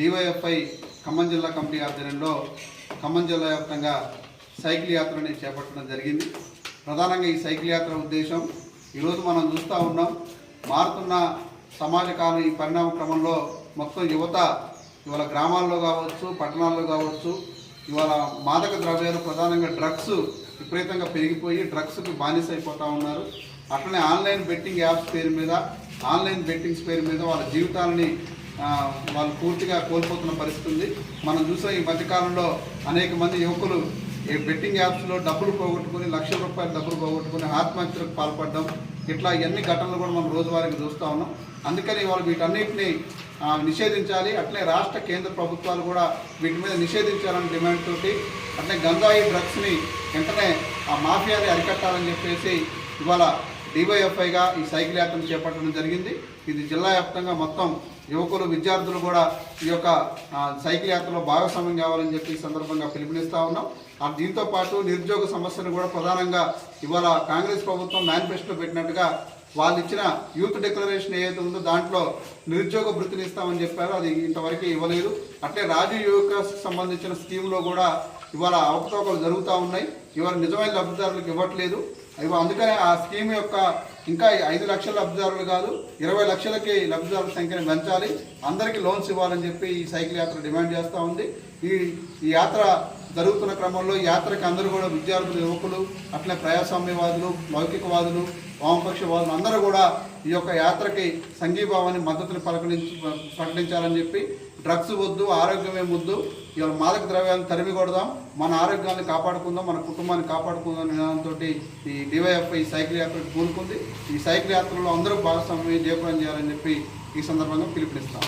DYFI Khammam జిల్లా committee ఆధ్వర్యంలో ఖమ్మం జిల్లా వ్యాప్తంగా సైకిల్ యాత్రని చేపట్టడం జరిగింది. ప్రధానంగా ఈ సైకిల్ యాత్ర ఉద్దేశం ఈరోజు మనం చూస్తూ ఉన్నాం మారుతున్న సమాజ కాలం ఈ పరిణామ క్రమంలో మొత్తం యువత ఇవాళ గ్రామాల్లో కావచ్చు పట్టణాల్లో కావచ్చు ఇవాళ మాదక ద్రవ్యాలు ప్రధానంగా డ్రగ్స్ విపరీతంగా పెరిగిపోయి డ్రగ్స్కి బానిస అయిపోతూ ఉన్నారు. అట్లనే ఆన్లైన్ బెట్టింగ్ యాప్స్ పేరు మీద ఆన్లైన్ బెట్టింగ్స్ పేరు మీద వాళ్ళ జీవితాలని వాళ్ళు పూర్తిగా కోల్పోతున్న పరిస్థితి ఉంది. మనం చూసాం ఈ మధ్యకాలంలో అనేక మంది యువకులు ఈ బెట్టింగ్ యాప్స్లో డబ్బులు పోగొట్టుకుని లక్షల రూపాయలు డబ్బులు పోగొట్టుకుని ఆత్మహత్యలకు పాల్పడడం ఇట్లా ఎన్ని ఘటనలు కూడా మనం రోజువారీగా చూస్తూ ఉన్నాం. అందుకని వాళ్ళు వీటన్నిటిని నిషేధించాలి. అట్లే రాష్ట్ర కేంద్ర ప్రభుత్వాలు కూడా వీటి మీద నిషేధించాలని డిమాండ్ తోటి అట్లే గంజాయి డ్రగ్స్ని వెంటనే ఆ మాఫియాని అరికట్టాలని చెప్పేసి ఇవాళ డివైఎఫ్ఐగా ఈ సైకిల్ యాత్రను చేపట్టడం జరిగింది. ఇది జిల్లా వ్యాప్తంగా మొత్తం యువకులు విద్యార్థులు కూడా ఈ యొక్క సైకిల్ యాత్రలో భాగస్వామ్యం కావాలని చెప్పి ఈ సందర్భంగా పిలుపునిస్తూ ఉన్నాం. ఆ, దీంతో పాటు నిరుద్యోగ సమస్యను కూడా ప్రధానంగా ఇవాళ కాంగ్రెస్ ప్రభుత్వం మేనిఫెస్టో పెట్టినట్టుగా వాళ్ళు ఇచ్చిన యూత్ డిక్లరేషన్ ఏదైతే ఉందో దాంట్లో నిరుద్యోగ వృత్తిని ఇస్తామని చెప్పారు. అది ఇంతవరకు ఇవ్వలేదు. అట్లే రాజీవ్ యువకు సంబంధించిన స్కీమ్లో కూడా ఇవాళ అవకతవకలు జరుగుతూ ఉన్నాయి. ఇవాళ నిజమైన లబ్ధిదారులకు ఇవ్వట్లేదు. ఇవ అందుకనే ఆ స్కీమ్ యొక్క ఇంకా ఐదు లక్షల లబ్ధిదారులు కాదు ఇరవై లక్షలకి లబ్ధిదారుల సంఖ్యను పెంచాలి. అందరికీ లోన్స్ ఇవ్వాలని చెప్పి ఈ సైకిల్ యాత్ర డిమాండ్ చేస్తూ ఉంది. ఈ ఈ యాత్ర జరుగుతున్న క్రమంలో యాత్రకి అందరూ కూడా విద్యార్థులు యువకులు అట్లే ప్రజాస్వామ్యవాదులు లౌకికవాదులు వామపక్షవాదులు అందరూ కూడా ఈ యొక్క యాత్రకి సంఘీభావాన్ని మద్దతును పలకరించి ప్రకటించాలని చెప్పి డ్రగ్స్ వద్దు ఆరోగ్యమే ముందు ఇవాళ మాదక ద్రవ్యాలను తరిమి కొడదాం మన ఆరోగ్యాన్ని కాపాడుకుందాం మన కుటుంబాన్ని కాపాడుకుందాం అనే నినాదంతో ఈ డివైఎఫ్ఐ ఈ సైకిల్ యాత్ర కూలుకుంది ఈ సైకిల్ యాత్రలో అందరూ భాగస్వామ్యం జయప్రదం చేయాలని చెప్పి ఈ సందర్భంగా పిలుపునిస్తాం.